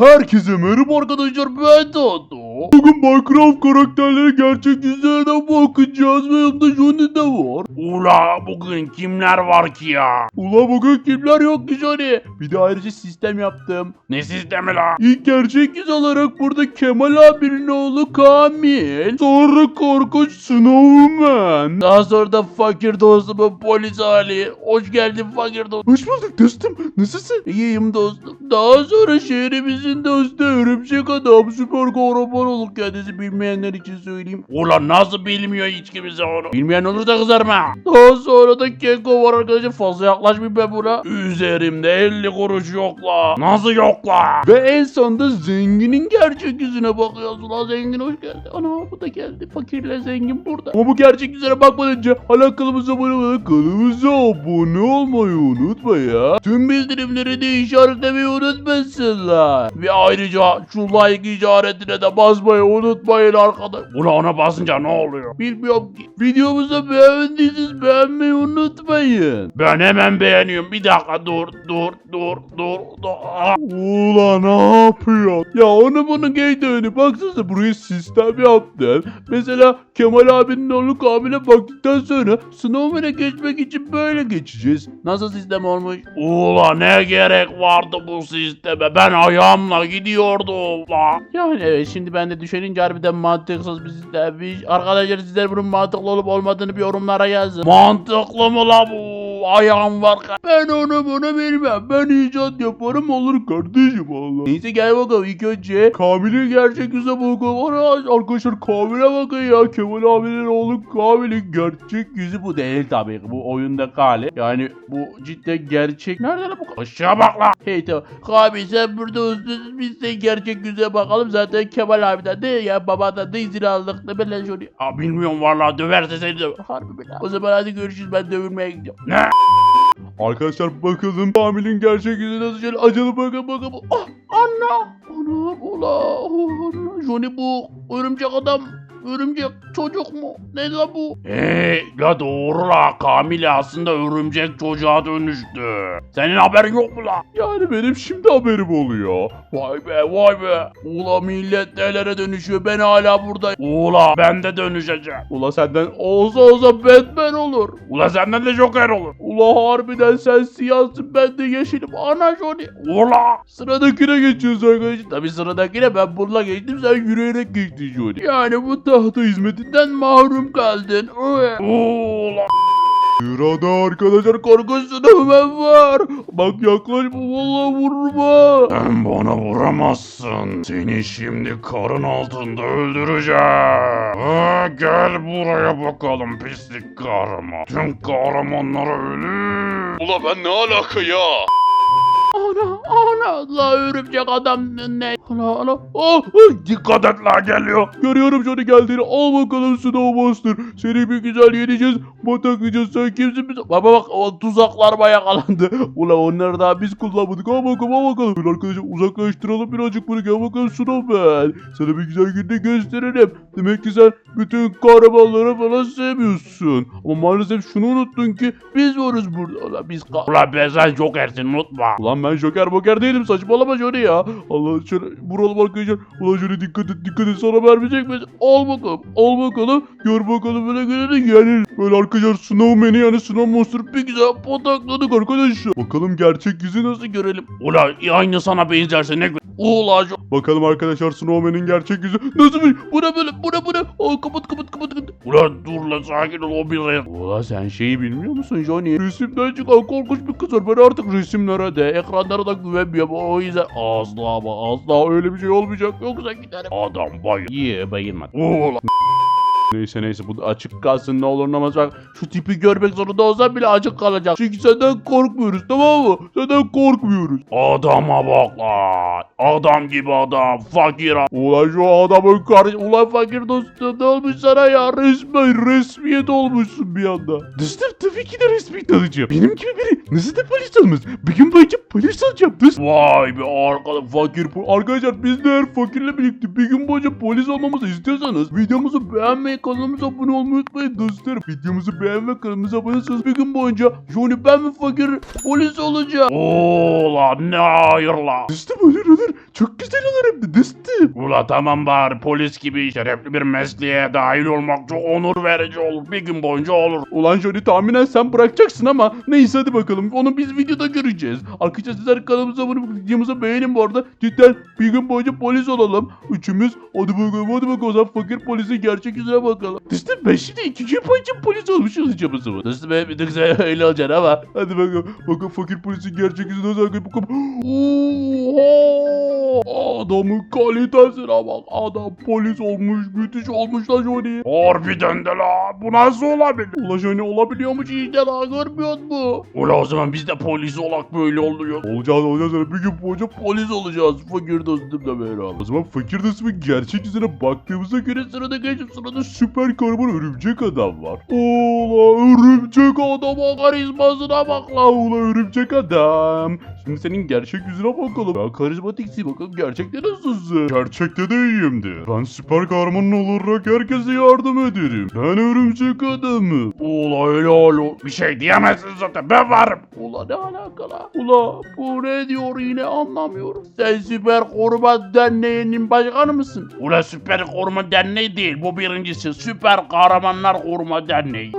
Herkese merhaba arkadaşlar ben Bugün Minecraft karakterleri gerçek yüzlerine bakacağız ve yanında Johnny de var. Ula bugün kimler var ki ya? Ula bugün kimler yok ki Johnny? Bir de ayrıca sistem yaptım. Ne sistemi la? İlk gerçek yüz olarak burada Kemal abinin oğlu Kamil. Sonra korkunç Snowman. Daha sonra da fakir dostumun polis Ali. Hoş geldin fakir dostum. Hoş bulduk dostum. Nasılsın? İyiyim dostum. Daha sonra şehrimizin dostu örümcek adam süper kahraman olur kendisi bilmeyenler için söyleyeyim. Ula nasıl bilmiyor hiç kimse onu? Bilmeyen olursa kızarma. Daha sonra da Keko var arkadaşlar fazla yaklaşmayayım ben buna. Üzerimde 50 kuruş yok la. Nasıl yok la? Ve en sonunda zenginin gerçek yüzüne bakıyoruz. Ulan zengin hoş geldi. Ana bu da geldi. Fakirle zengin burada. Ama bu gerçek yüzüne bakmadan hala kanalımıza abone olmayı, kanalımıza abone olmayı unutma ya. Tüm bildirimleri de işaretlemeyi unutmasınlar. Ve ayrıca şu like işaretine de basmayı unutmayın arkadaşlar. Ula ona basınca ne oluyor? Bilmiyorum ki. Videomuzu beğendiyseniz beğenmeyi unutmayın. Ben hemen beğeniyorum. Bir dakika dur dur dur dur. dur. Ah, Ulan ne yapıyor? Ya onu bunu giydiğini baksanıza buraya sistem yaptım. Mesela Kemal abinin oğlu Kamil'e baktıktan sonra Snowman'e geçmek için böyle geçeceğiz. Nasıl sistem olmuş? Ula ne gerek vardı bu sisteme? Ben ayağımla gidiyordum. Yani evet şimdi ben de düşününce harbiden mantıksız bir sistemmiş. Arkadaşlar sizler bunun mantıklı olup olmadığını bir yorumlara yazın. Mantıklı mı la bu? Ayağım var. Ben onu bunu bilmem. Ben icat yaparım olur kardeşim Allah. Neyse gel bakalım ilk önce Kamil'in gerçek yüzüne bakalım. Ana, Arkadaşlar Kamil'e bakın ya. Kemal abinin oğlu Kamil'in gerçek yüzü bu değil tabii. Bu oyunda hali. Yani bu cidden gerçek. Nerede lan bu? Aşağı bak la. Hey tamam. Kamil sen burada ustasın. Biz de gerçek yüzüne bakalım. Zaten Kemal abiden de ya babadan da izin aldık. Da ben şöyle. Aa, bilmiyorum valla döverse seni de. Harbi bela. O zaman hadi görüşürüz. Ben dövülmeye gidiyorum. Ne? Arkadaşlar bakalım Kamil'in gerçek yüzü nasıl şöyle acılı bakın bakın. Ah anna. Ana ula. Johnny bu örümcek adam. Örümcek çocuk mu? Ne la bu? Hey la doğru la. Kamil aslında örümcek çocuğa dönüştü. Senin haberin yok mu la? Yani benim şimdi haberim oluyor. Vay be vay be. Ula millet nelere dönüşüyor ben hala buradayım. Ula ben de dönüşeceğim. Ula senden olsa olsa Batman olur. Ula senden de Joker olur. Ula harbiden sen siyahsın ben de yeşilim. Ana Johnny. Ula. Sıradakine geçiyoruz arkadaşlar. Tabi sıradakine ben bununla geçtim sen yürüyerek geçtin Johnny. Yani bu tahta hizmetinden mahrum kaldın. Uy. Ula. Sırada arkadaşlar korkunç snowman var. Bak yaklaşma valla vurma. Sen bana vuramazsın. Seni şimdi karın altında öldüreceğim. Ha, gel buraya bakalım pislik kahraman. Tüm kahramanlara ölüm. Ula ben ne alaka ya? Ana ana la örümcek adam ne? Ana ana. Oh. Dikkat et la geliyor. Görüyorum Johnny geldiğini. Al bakalım Snowmaster. Seni bir güzel yeneceğiz. Bataklayacağız. Sen kimsin biz? Baba bak o tuzaklarıma yakalandı. Ula onları daha biz kullanmadık. Al bakalım al bakalım. Arkadaşlar uzaklaştıralım birazcık bunu. Gel bakalım Snowman. Sana bir güzel günde gösterelim. Demek ki sen bütün kahramanları falan sevmiyorsun. Ama maalesef şunu unuttun ki biz varız burada. Ula biz ka- Ula be sen Joker'sin unutma. Ulan ben Joker Boker değilim saçmalama Johnny ya. Allah şöyle vuralım arkadaşlar. Ulan Johnny dikkat et dikkat et sana vermeyecek mi? Al bakalım al bakalım. Gör bakalım böyle geleni gelir. Böyle arkadaşlar Snowman'i yani Snow Monster'ı bir güzel patakladık arkadaşlar. Bakalım gerçek yüzü nasıl görelim. Ula aynı sana benzerse ne Ulan Bakalım arkadaşlar Snowman'in gerçek yüzü nasılmış? Bu ne böyle bu ne bu ne? Aa, kapat kapat kapat kapat. Ula dur la sakin ol o bir re- Ulan sen şeyi bilmiyor musun Johnny? Resimden çıkan korkunç bir kız var. Ben artık resimlere de ekranlara da güvenmiyorum. O yüzden asla ama asla öyle bir şey olmayacak. Yoksa giderim. Adam bay. İyi bayılmadı. Ula. Neyse neyse bu açık kalsın ne olur ne olmaz bak. Şu tipi görmek zorunda olsam bile açık kalacak. Çünkü senden korkmuyoruz tamam mı? Senden korkmuyoruz. Adama bak la. Adam gibi adam. Fakir adam. Ulan şu adamın karşı... Ulan fakir dostum ne olmuş sana ya? Resmen resmiyet olmuşsun bir anda. Dostum tabii ki de resmiyet alacağım. Benim gibi biri nasıl da polis olmaz? Bir gün boyunca polis olacağım dostum. Vay be arkadaş. Fakir Arkadaşlar biz de eğer fakirle birlikte bir gün boyunca polis olmamızı istiyorsanız videomuzu beğenmeyi kanalımıza abone olmayı unutmayın dostlarım. Videomuzu beğen ve kanalımıza abone olursanız bir gün boyunca Johnny ben mi fakir polis olacağım. Ula ne hayır la. Dostum olur olur. Çok güzel Ula tamam bari polis gibi şerefli bir mesleğe dahil olmak çok onur verici olur. Bir gün boyunca olur. Ulan Johnny tahminen sen bırakacaksın ama neyse hadi bakalım. Onu biz videoda göreceğiz. Arkadaşlar sizler kanalımıza abone olup videomuza beğenin bu arada. Cidden bir gün boyunca polis olalım. Üçümüz hadi bakalım hadi bakalım. O zaman fakir polisin gerçek yüzüne bakalım. Dostum ben şimdi iki gün boyunca polis olmuş olacağım o zaman. Dostum ben bir sen öyle olacaksın ama. Hadi bakalım. Bakın fakir polisin gerçek yüzüne bakın. Bakalım. Oha! Adamın kalitesine bak. Adam polis olmuş. Müthiş olmuş lan Johnny. Harbiden de la bu nasıl olabilir? Ulan Johnny olabiliyormuş işte daha görmüyor mu? Ula o zaman biz de polis olak böyle oluyor. Olacağız olacağız bir gün boyunca polis olacağız. Fakir dostumla beraber. O zaman fakir dostumun gerçek yüzüne baktığımıza göre sırada geçip sırada süper kahraman örümcek adam var. Ola örümcek adama karizmasına bak la ula örümcek adam. Şimdi senin gerçek yüzüne bakalım. Ben karizmatiksin bakalım gerçekte nasılsın? Gerçekte de iyiyimdir. Ben süper kahraman olarak herkese yardım ederim. Ben örümcek adamım. Ula öyle olur. Bir şey diyemezsin zaten ben varım. Ula ne alakalı? Ula bu ne diyor yine anlamıyorum. Sen Süper Koruma Derneği'nin başkanı mısın? Ula Süper Koruma Derneği değil bu birincisi. Süper Kahramanlar Koruma Derneği.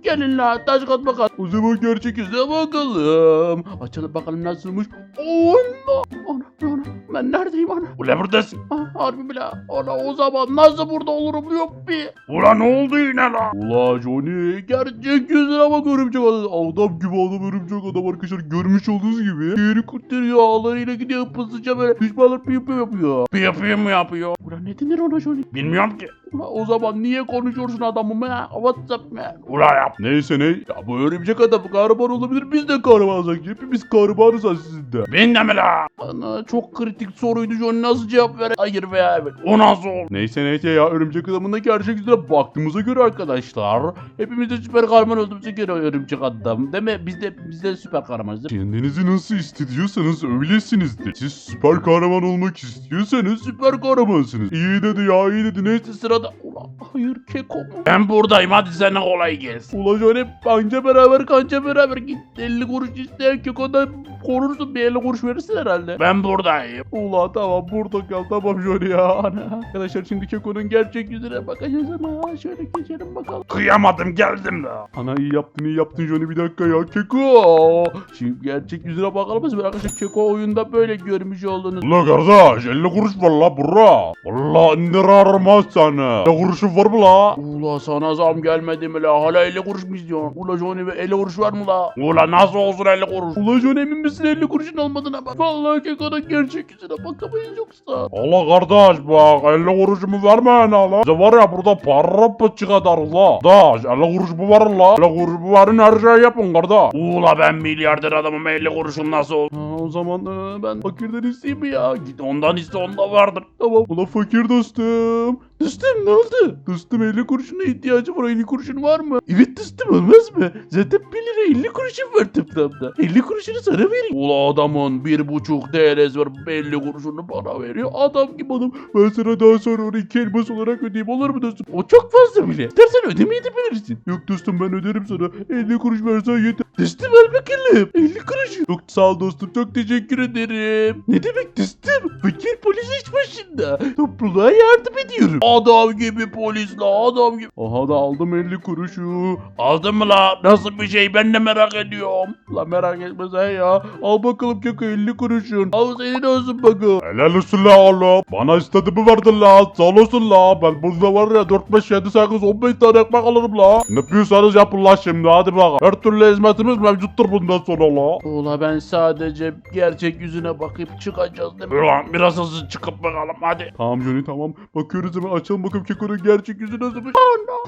Ana gelin la taş kat bakalım. O zaman gerçek yüzüne bakalım. Açalım bakalım nasılmış. Allah. Ana ana ben neredeyim ana? Ula buradasın. Ah, harbi bile. Ana o zaman nasıl burada olurum yok bir. Ula ne oldu yine la? Ula Johnny gerçek yüzüne bak örümcek adam. Adam gibi adam örümcek adam arkadaşlar görmüş olduğunuz gibi. Yeri kurtarıyor ağlarıyla gidiyor pısıca böyle düşmanlar piyo piyo yapıyor. Bir yapıyor mu yapıyor? Ne denir ona Johnny? Bilmiyorum ki. Ula o zaman niye konuşuyorsun adamım ya? Whatsapp man? Ula yap. Neyse ne? Ya bu örümcek adam kahraman olabilir biz de kahraman olacak. Hepimiz kahramanız aslında. Ben de mi la? Ana çok kritik soruydu Johnny nasıl cevap ver? Hayır veya evet. O nasıl oldu? Neyse neyse ya örümcek adamın da gerçek yüzüne baktığımıza göre arkadaşlar hepimiz de süper kahraman olduğumuza göre örümcek adam değil mi? Biz de biz de süper kahramanız. Kendinizi nasıl hissediyorsanız öylesinizdir. Siz süper kahraman olmak istiyorsanız süper kahramansınız. İyi dedi ya iyi dedi neyse sırada. Ulan hayır keko mu? Ben buradayım hadi sana kolay gelsin. Ulan Johnny anca beraber kanca beraber git 50 kuruş isteyen kekodan korursun bir 50 kuruş verirsin herhalde. Ben buradayım. Ulan tamam burada kal tamam Johnny ya. Ana. Arkadaşlar şimdi Keko'nun gerçek yüzüne bakacağız ama şöyle geçelim bakalım. Kıyamadım geldim la. Ana iyi yaptın iyi yaptın Johnny bir dakika ya Keko. Şimdi gerçek yüzüne bakalım mı? Arkadaşlar Keko oyunda böyle görmüş olduğunuz. Ula kardeş 50 kuruş var la bura. Valla indirerim ha sana. 50 kuruşun var mı la? Ula sana zam gelmedi mi la? Hala 50 kuruş mu istiyorsun? Ula Johnny ve 50 kuruş var mı la? Ula nasıl olsun 50 kuruş? Ula Johnny emin misin 50 kuruşun olmadığına bak. Vallahi Keko'nun gerçek yüzüne bakamayız yoksa. Allah kardeş bak 50 kuruşumu verme ana la. Bize var ya burada para pıçı kadar la. Kardeş 50 kuruş bu var la. 50 kuruş bu verin her şeyi yapın kardeş. Ula ben milyarder adamım 50 kuruşum nasıl olur? Ha, o zaman e, ben fakirden isteyeyim mi ya? Git Ondan iste onda vardır. Tamam. Ula fakir dostum. Dostum ne oldu? Dostum 50 kuruşuna ihtiyacım var. 50 kuruşun var mı? Evet dostum olmaz mı? Zaten 1 lira 50 kuruşum var toplamda. 50 kuruşunu sana vereyim. Ula adamın bir buçuk TL'si var. 50 kuruşunu bana veriyor. Adam gibi adam. Ben sana daha sonra onu iki elmas olarak ödeyeyim olur mu dostum? O çok fazla bile. İstersen ödemeyi de bilirsin. Yok dostum ben öderim sana. 50 kuruş versen yeter. Dostum al bakalım. 50 kuruş. Çok sağ ol dostum. Çok teşekkür ederim. Ne demek dostum? Fakir polis iş başında. Topluluğa yardım ediyorum. Adam gibi polis la adam gibi. Aha da aldım 50 kuruşu. Aldın mı la? Nasıl bir şey ben de merak ediyorum. La merak etme sen ya. Al bakalım kaka 50 kuruşun. Al senin olsun bakalım. Helal olsun la oğlum. Bana istediğimi verdin la. Sağ olasın la. Ben burada var ya 4, 5, 7, 8, 15 tane ekmek alırım la. Ne yapıyorsanız yapın la şimdi hadi bakalım. Her türlü hizmetimiz mevcuttur bundan sonra la. Ula ben sadece gerçek yüzüne bakıp çıkacağız değil mi? Ulan biraz hızlı çıkıp bakalım hadi. Tamam Johnny tamam. Bakıyoruz hemen açalım bakalım Keko'nun gerçek yüzü nasılmış.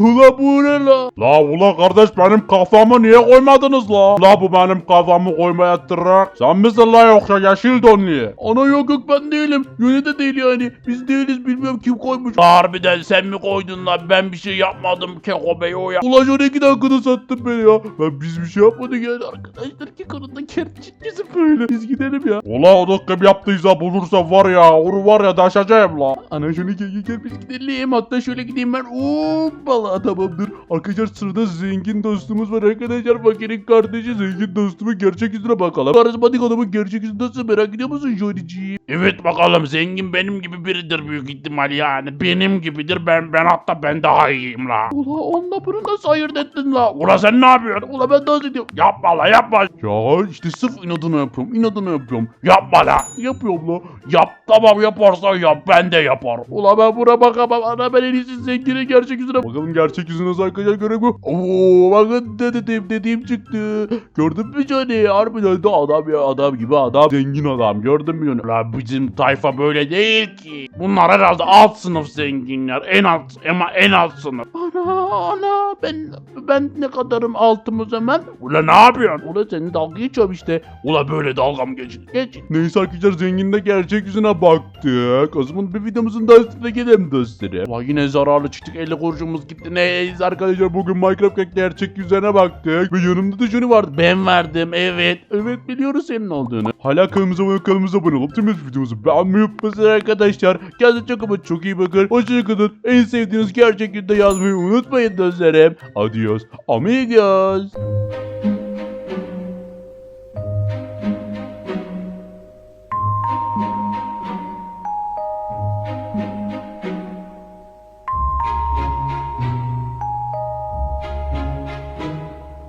Ula bu ne la? La ula kardeş benim kafamı niye koymadınız la? La bu benim kafamı koymaya tırrak. Sen misin la yoksa yeşil donlu? Ana yok yok ben değilim. Johnny de değil yani. Biz değiliz bilmiyorum kim koymuş. Harbiden sen mi koydun la? Ben bir şey yapmadım Keko Bey o ya. Ula Johnny iki dakikada sattın beni ya. Ben biz bir şey yapmadık yani arkadaşlar ki kanında kendi ciddisin böyle. Biz gidelim ya. Ula o da kim yaptıysa bulursa var ya onu var ya daşacağım la. Ana gel gel gel biz gidelim. Gidelim. Hatta şöyle gideyim ben. Hoppala tamamdır. Arkadaşlar sırada zengin dostumuz var arkadaşlar. Fakirin kardeşi zengin dostumun gerçek yüzüne bakalım. Karizmatik adamın gerçek yüzü nasıl merak ediyor musun Johnny'ciğim? Evet bakalım zengin benim gibi biridir büyük ihtimal yani. Benim gibidir ben ben hatta ben daha iyiyim la. Ula onunla bunu nasıl ayırt ettin la? Ula sen ne yapıyorsun? Ula ben dans ediyorum. Yapma la yapma. Ya işte sırf inadına yapıyorum. inadına yapıyorum. Yapma la. Yapıyorum la. Yap tamam yaparsan yap ben de yaparım. Ula ben buna bakamam. Ana ben en iyisi zenginin gerçek yüzüne. Bakalım gerçek yüzü nasıl arkadaşlar görelim. Oo bakın ne dedim dediğim çıktı. Gördün mü Johnny? Harbiden de adam ya adam gibi adam. Zengin adam gördün mü Johnny? La bizim tayfa böyle değil ki. Bunlar herhalde alt sınıf zenginler. En alt ama en alt sınıf. Ana ana ben ben ne kadarım altım o zaman? Ula ne yapıyorsun? Ula seni dalga geçiyorum işte. Ula böyle dalga mı geçin? Geç. Neyse arkadaşlar zengin de gerçek yüzüne baktık. O zaman bir videomuzun daha üstüne gidelim dostlarım. Vay yine zararlı çıktık 50 kuruşumuz gitti. Neyse arkadaşlar bugün Minecraft gerçek yüzüne baktık. Ve yanımda da Johnny vardı. Ben verdim evet. Evet biliyoruz senin olduğunu. Hala kanalımıza abone kanalımıza abone olup tüm videomuzu beğenmeyi unutmayın arkadaşlar. Kendinize çok ama çok iyi bakın. Hoşçakalın. En sevdiğiniz gerçek yüzde yazmayı unutmayın dostlarım. Adios amigos.